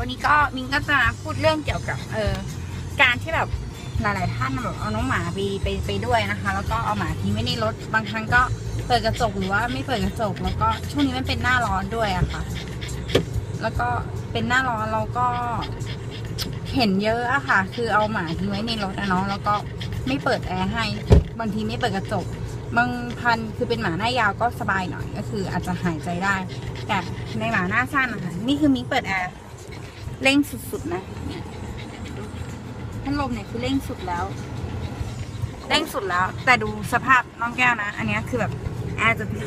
วันนี้ก็มินก็จะพูดเรื่องเกี่ยวกับ เออการที่แบบหลาย ๆ ท่านแบบเอาน้องหมาไปไปไปด้วยนะคะ แล้วก็เอาหมาทิ้งไว้ในรถบางครั้งก็เปิดกระจกหรือว่าไม่เปิดกระจกแล้วก็ช่วงนี้มันเป็นหน้าร้อนด้วยอะค่ะ แล้วก็เป็นหน้าร้อนเราก็เห็นเยอะอะค่ะ คือเอาหมาทิ้งไว้ในรถอะเนาะแล้วก็ไม่เปิดแอร์ให้บางทีไม่เปิดกระจกบางพันคือเป็นหมาหน้ายาวก็สบายหน่อยก็คืออาจจะหายใจได้ แต่ในหมาหน้าสั้นนะคะนี่คือมิ้งเปิดแอร์ เร่งสุดๆนะเนี่ยพัดลมเนี่ยคือเร่งสุดแล้ว เร่งสุดแล้ว แต่ดูสภาพน้องแก้วนะ อันนี้คือแบบแอร์จะเนี่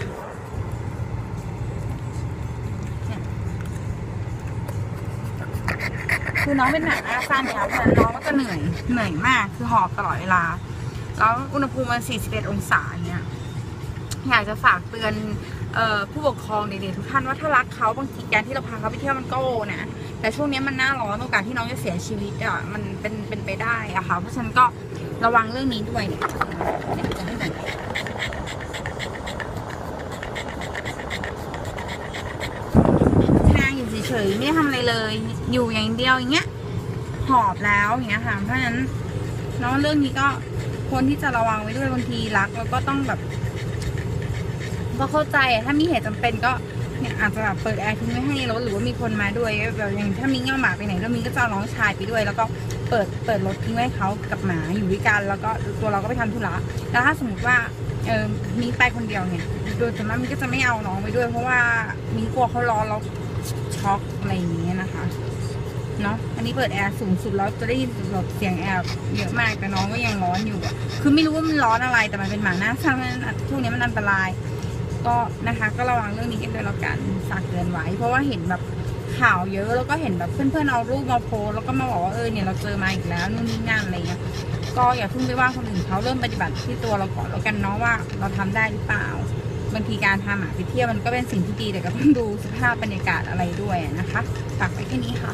คือน้องเป็นหน้าสั้นเนี่ยเพราะฉะนั้นน้องก็จะเหนื่อย เหนื่อยมาก คือหอบตลอดเวลา แล้วอุณหภูมิมัน 41 องศาอย่างเงี้ยอยากจะฝากเตือนออผู้ปกครองเด็กๆทุกท่านว่าถ้ารักเขาบางทีการที่เราพาเขาไปเที่ยวมันก็โอนะ แต่ช่วงนี้มันหน้าร้อนโอกาสที่น้องจะเสียชีวิตอะมันเป็นเป็นไปได้อะค่ะเพราะฉันก็ระวังเรื่องนี้ด้วยเนี่ยเนี่ยจะให้ไหนนางอยู่เฉยๆไม่ได้ทำอะไรเลย อยู่อย่างเดียวอย่างเงี้ยหอบแล้วอย่างเงี้ยค่ะเพราะฉะนั้นน้องเรื่องนี้ก็ควรที่จะระวังไว้ด้วยบางทีรักแล้วก็ต้องแบบก็เข้าใจถ้ามีเหตุจำเป็นก็ เนี่ยอาจจะแบบเปิดแอร์ทิ้งไว้ให้รถหรือว่ามีคนมาด้วยแบบอย่างถ้ามิ้งเอาหมาไปไหนก็มิ้งก็จะเอาน้องชายไปด้วย แล้วก็เปิดเปิดรถทิ้งไว้เขากับหมาอยู่ด้วยกัน แล้วก็ตัวเราก็ไปทำธุระแล้วถ้าสมมติว่าเออมิ้งไปคนเดียวเนี่ยโดยส่วนมากมิ้งก็จะไม่เอาน้องไปด้วย เพราะว่ามิ้งกลัวเขาร้อนแล้วช็อกอะไรอย่างเงี้ยนะคะเนาะอันนี้เปิดแอร์สูงสุดแล้วจะได้ยินแบบเสียงแอร์เยอะมากแต่น้องก็ยังร้อนอยู่ คือไม่รู้ว่ามันร้อนอะไรแต่มันเป็นหมาหน้าสั้นเพราะฉะนั้นช่วงนี้มันอันตราย ก็นะคะก็ระวังเรื่องนี้กันด้วยแล้วกันฝากเตือนไว้ เพราะว่าเห็นแบบข่าวเยอะแล้วก็เห็นแบบเพื่อนๆเอารูปมาโพสแล้วก็มาบอกว่าเออเนี่ยเราเจอมาอีกแล้วนู่นนี่นั่นอะไรเงี้ยก็อย่าเพิ่งไปว่าคนอื่นเขาเริ่มปฏิบัติที่ตัวเราก่อนแล้วกันเนาะว่าเราทำได้หรือเปล่าบางทีการพาหมาไปเที่ยวมันก็เป็นสิ่งที่ดีแต่ก็ต้องดูสภาพบรรยากาศอะไรด้วยนะคะฝากไว้แค่นี้ค่ะ